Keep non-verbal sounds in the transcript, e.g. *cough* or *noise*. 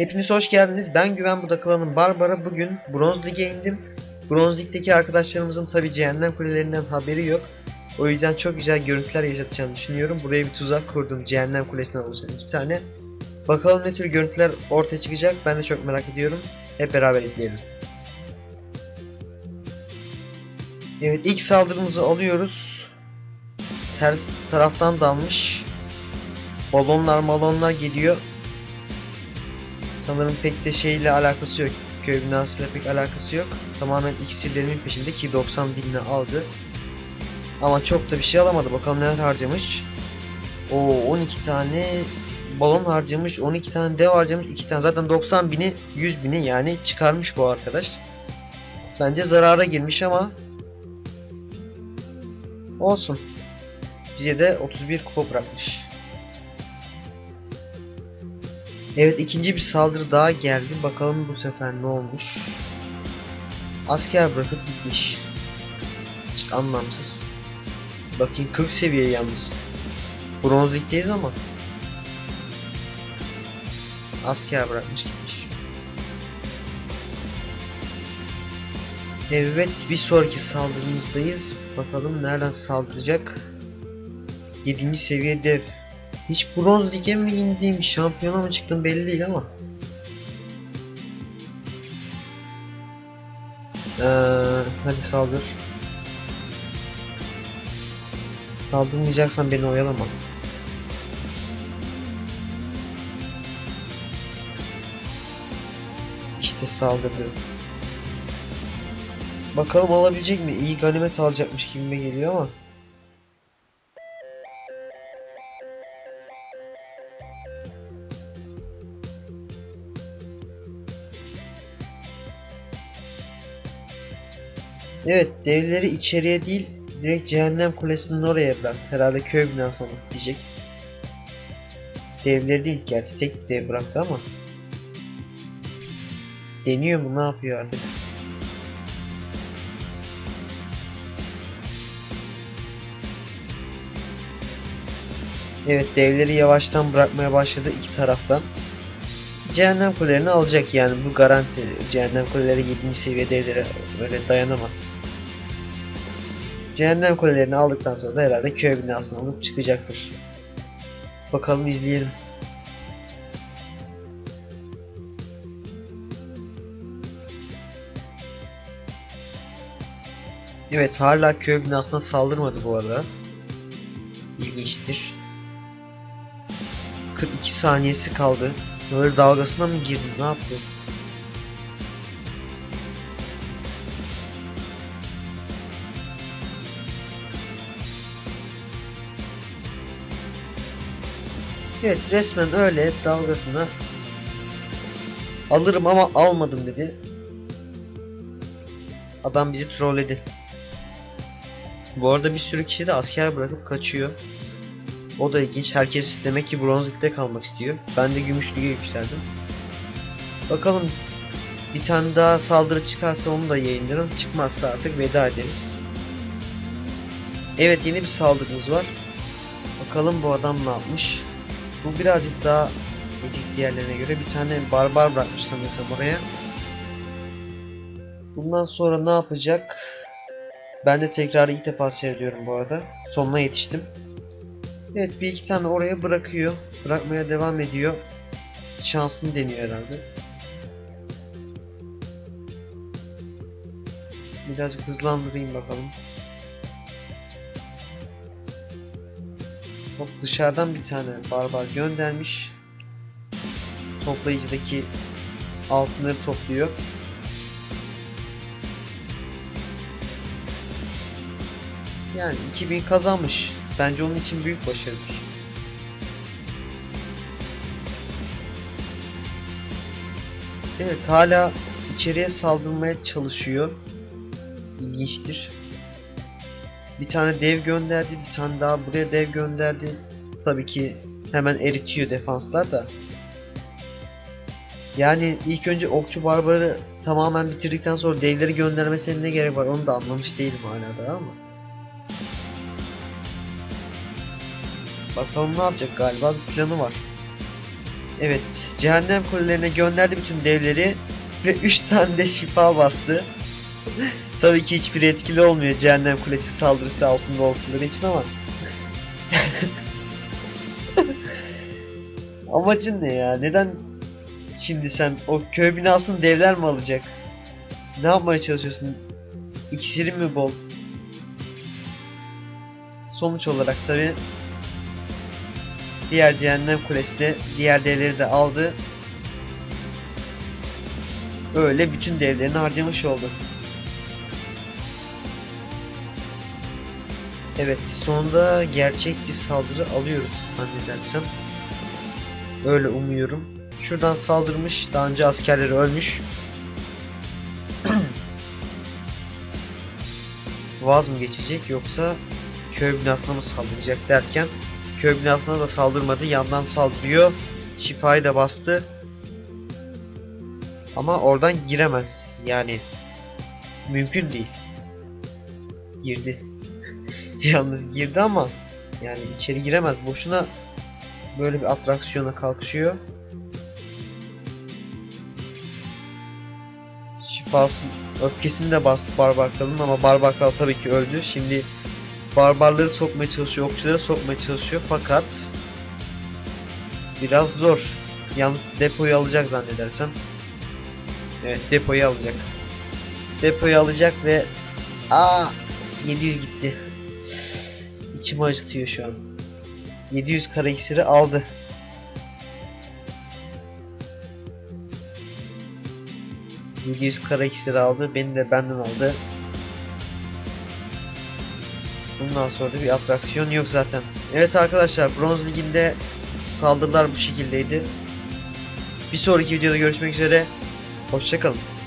Hepiniz hoş geldiniz. Ben Güven Budakılan'ın Barbara. Bugün Bronz Lig'e indim. Bronz Lig'deki arkadaşlarımızın tabi cehennem kulelerinden haberi yok. O yüzden çok güzel görüntüler yaşatacağını düşünüyorum. Buraya bir tuzak kurdum. Cehennem kulesinden oluşan iki tane. Bakalım ne tür görüntüler ortaya çıkacak. Ben de çok merak ediyorum. Hep beraber izleyelim. Evet ilk saldırımızı alıyoruz. Ters taraftan dalmış. Balonlar malonlar geliyor. Sanırım pek de şeyle alakası yok. Köy binasıyla pek alakası yok. Tamamen iksirlerimin peşinde ki 90 binini aldı. Ama çok da bir şey alamadı. Bakalım neler harcamış. O 12 tane balon harcamış. 12 tane dev harcamış. 2 tane zaten 90 bini 100 bini yani çıkarmış bu arkadaş. Bence zarara girmiş ama olsun. Bize de 31 kupa bırakmış. Evet ikinci bir saldırı daha geldi. Bakalım bu sefer ne olmuş. Asker bırakıp gitmiş. Hiç anlamsız. Bakayım 40 seviye yalnız. Bronz ligdeyiz ama. Asker bırakmış gitmiş. Evet bir sonraki saldırımızdayız. Bakalım nereden saldıracak. 7. seviye dev. Hiç bronz lige mi indiğim, şampiyona mı çıktım belli değil ama. Ee, hadi saldır. Saldırmayacaksan beni oyalama. İşte saldırdı. Bakalım alabilecek mi? İyi ganimet alacakmış gibime geliyor ama. Evet devleri içeriye değil direkt cehennem kulesinin oraya bırak. Herhalde köy binası alıp diyecek. Devleri değil gerçi tek dev bıraktı ama. Deniyor mu ne yapıyor artık. Evet devleri yavaştan bırakmaya başladı iki taraftan. Cehennem kulelerini alacak yani bu garanti. Cehennem kuleleri 7. seviye devlere öyle dayanamaz. Cehennem kulelerini aldıktan sonra da herhalde köy binasını alıp çıkacaktır. Bakalım izleyelim. Evet hala köy binasına saldırmadı bu arada. İlginçtir. 42 saniyesi kaldı. Böyle dalgasına mı girdi? Ne yaptı? Evet resmen öyle dalgasına alırım ama almadım dedi. Adam bizi trolledi. Bu arada bir sürü kişi de asker bırakıp kaçıyor. O da ilginç. Herkes demek ki bronz ligde kalmak istiyor. Ben de gümüş lige yükseldim. Bakalım bir tane daha saldırı çıkarsa onu da yayınlarım. Çıkmazsa artık veda ederiz. Evet yeni bir saldırımız var. Bakalım bu adam ne yapmış. Bu birazcık daha ezik diğerlerine göre bir tane barbar bırakmış sanırsam oraya. Bundan sonra ne yapacak? Ben de tekrar ilk defa seyrediyorum bu arada. Sonuna yetiştim. Evet bir iki tane oraya bırakıyor. Bırakmaya devam ediyor. Şansını deniyor herhalde. Birazcık hızlandırayım bakalım. Hop dışarıdan bir tane barbar göndermiş. Toplayıcıdaki altınları topluyor. Yani 2000 kazanmış. Bence onun için büyük başarıdır. Evet hala içeriye saldırmaya çalışıyor. İlginçtir. Bir tane dev gönderdi, bir tane daha buraya dev gönderdi. Tabii ki hemen eritiyor defanslar da. Yani ilk önce okçu barbarı tamamen bitirdikten sonra devleri göndermesine ne gerek var onu da anlamış değilim hala da ama. Bakalım ne yapacak galiba bir planı var. Evet, cehennem kulelerine gönderdi bütün devleri ve 3 tane de şifa bastı. *laughs* Tabii ki hiçbir etkili olmuyor cehennem kulesi saldırısı altında oldukları için ama. *laughs* Amacın ne ya? Neden şimdi sen o köy binasını devler mi alacak? Ne yapmaya çalışıyorsun? İksirin mi bol? Sonuç olarak tabi diğer cehennem kulesi de diğer devleri de aldı. Öyle bütün devlerini harcamış oldu. Evet sonunda gerçek bir saldırı alıyoruz zannedersem. Öyle umuyorum. Şuradan saldırmış. Daha önce askerleri ölmüş. *clears throat* Vaz mı geçecek yoksa köy binasına mı saldıracak derken köy binasına da saldırmadı. Yandan saldırıyor. Şifayı da bastı. Ama oradan giremez. Yani mümkün değil. Girdi. Yalnız girdi ama yani içeri giremez. Boşuna böyle bir atraksiyona kalkışıyor. Şifasını, öfkesini de bastı Barbar Kral'ın ama Barbar Kral tabii ki öldü. Şimdi barbarları sokmaya çalışıyor, okçuları sokmaya çalışıyor fakat biraz zor. Yalnız depoyu alacak zannedersem. Evet depoyu alacak. Depoyu alacak ve aa 700 gitti. İçimi acıtıyor şu an. 700 kara iksiri aldı. ...700 kara iksiri aldı. Beni de benden aldı. Bundan sonra da bir atraksiyon yok zaten. Evet arkadaşlar Bronz Ligi'nde saldırılar bu şekildeydi. Bir sonraki videoda görüşmek üzere. Hoşçakalın.